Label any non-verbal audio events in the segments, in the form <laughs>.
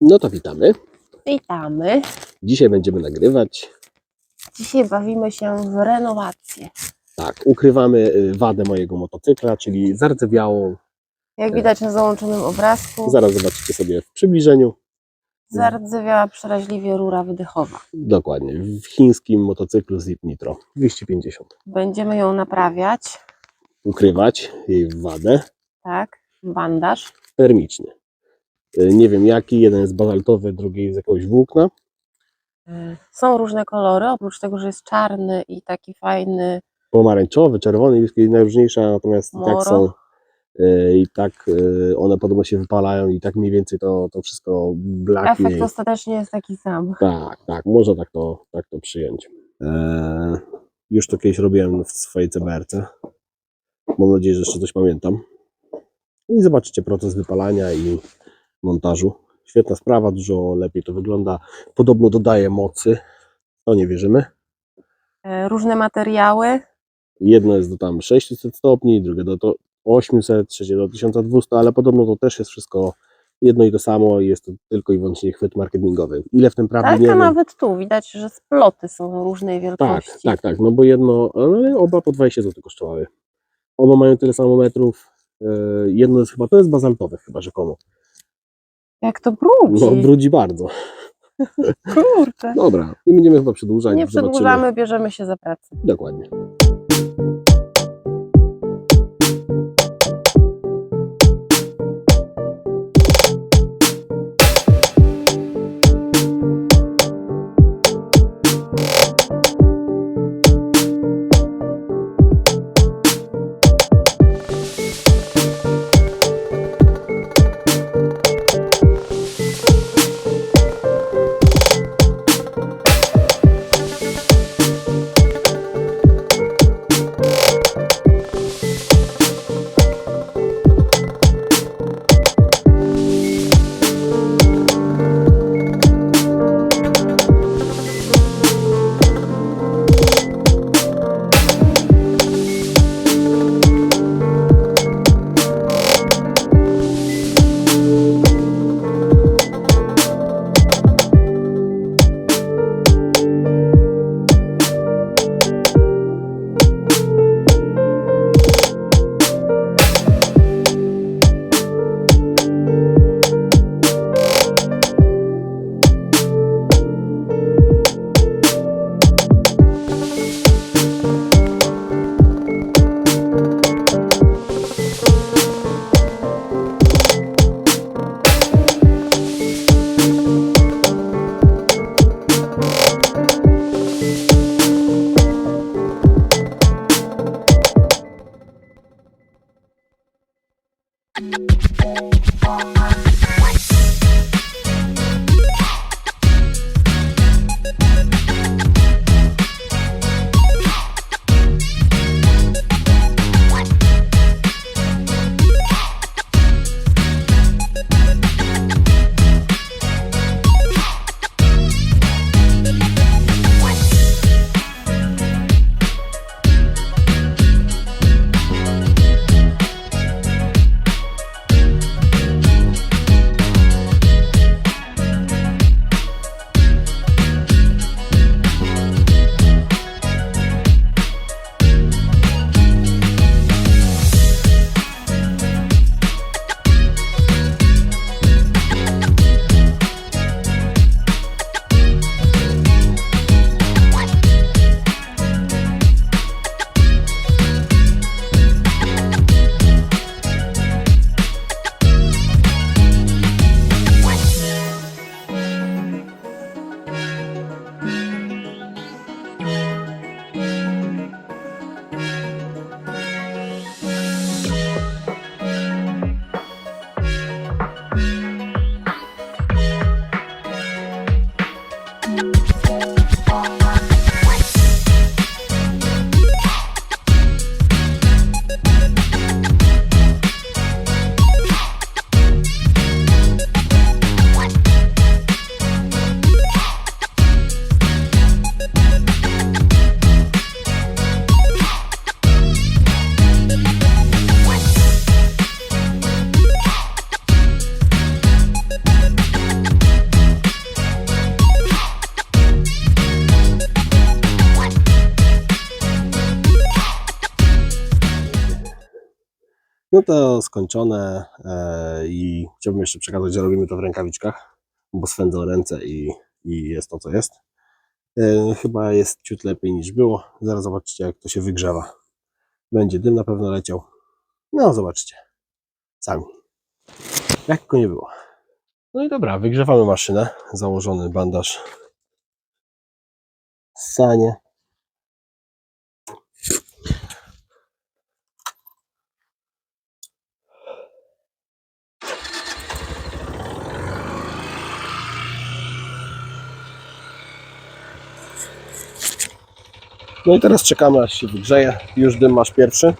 No to witamy. Witamy. Dzisiaj będziemy nagrywać. Dzisiaj bawimy się w renowację. Tak, ukrywamy y, wadę mojego motocykla, czyli zardzewiałą. Jak widać na załączonym obrazku, Zaraz zobaczycie sobie w przybliżeniu. zardzewiała przeraźliwie rura wydechowa. Dokładnie, w chińskim motocyklu Zip Nitro 250. Będziemy ją naprawiać, Ukrywać jej wadę. tak, bandaż. Termiczny. Y, Nie wiem jaki, jeden jest bazaltowy, drugi jest z jakiegoś włókna. Y, Są różne kolory, oprócz tego, że jest czarny i taki fajny, Pomarańczowy, czerwony jest najróżniejsza, natomiast i tak Moro. są. y, I tak y, one podobno się wypalają i tak mniej więcej to, to wszystko blaknie. efekt ostatecznie jest taki sam. Tak, tak, można tak to, tak to przyjąć. Eee, już to kiedyś robiłem w swojej CBRC. Mam nadzieję, że jeszcze coś pamiętam. I zobaczycie proces wypalania i montażu. Świetna sprawa, dużo lepiej to wygląda. Podobno dodaje mocy. To nie wierzymy. Y, Różne materiały, Jedno jest do tam 600 stopni, drugie do to 800, trzecie do 1200, ale podobno to też jest wszystko jedno i to samo i jest to tylko i wyłącznie chwyt marketingowy. Ile w tym prawdy tak, nie nawet tu widać, że sploty są różnej Tak, wielkości. tak, tak, no bo jedno, ale oba po 20 zł kosztowały. Oba mają tyle samo metrów. e, Jedno jest chyba, to jest bazaltowe chyba rzekomo. Jak to brudzi, No brudzi bardzo. <laughs> kurczę. Dobra, i będziemy chyba przedłużać. Nie zobaczymy. przedłużamy, bierzemy się za pracę. Dokładnie. No to skończone e, i chciałbym jeszcze przekazać, że robimy to w rękawiczkach, bo swędzą ręce i, i jest to co jest. E, chyba jest ciut lepiej niż było. Zaraz zobaczycie jak to się wygrzewa. Będzie dym na pewno leciał. No zobaczcie. Sami. Lekko nie było. No i dobra, wygrzewamy maszynę. Założony bandaż. Sanie. No i teraz czekamy aż się wygrzeje. Już dym masz pierwszy.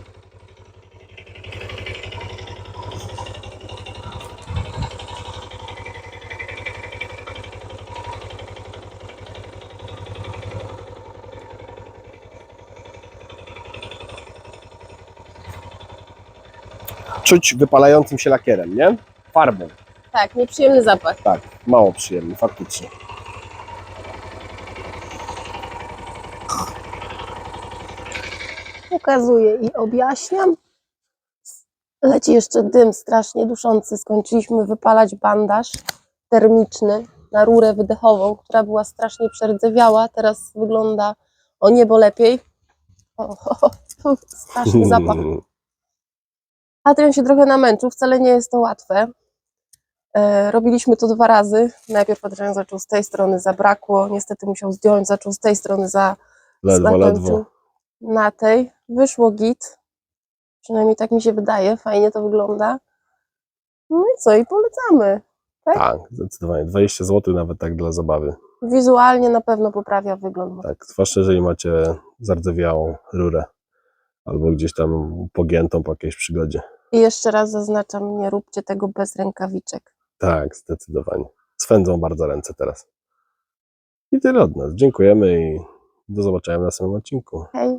Czuć wypalającym się lakierem, nie? Farbą. Tak, nieprzyjemny zapach. Tak, mało przyjemny, faktycznie. Pokazuję i objaśniam. Leci jeszcze dym strasznie duszący. Skończyliśmy wypalać bandaż termiczny na rurę wydechową, która była strasznie przerdzewiała. Teraz wygląda o niebo lepiej. O, straszny zapach. Adrian się trochę namęczył, wcale nie jest to łatwe. E, robiliśmy to dwa razy. Najpierw Adrian zaczął z tej strony, zabrakło. Niestety musiał zdjąć, zaczął z tej strony, za, Ledwo, ledwo. Na tej. Wyszło git. Przynajmniej tak mi się wydaje. Fajnie to wygląda. No i co? I polecamy. Tak, zdecydowanie. 20 zł nawet tak dla zabawy. Wizualnie na pewno poprawia wygląd. Tak, zwłaszcza jeżeli macie zardzewiałą rurę albo gdzieś tam pogiętą po jakiejś przygodzie. I jeszcze raz zaznaczam, nie róbcie tego bez rękawiczek. Tak, zdecydowanie. Swędzą bardzo ręce teraz. I tyle od nas. Dziękujemy i do zobaczenia w następnym odcinku. Hej!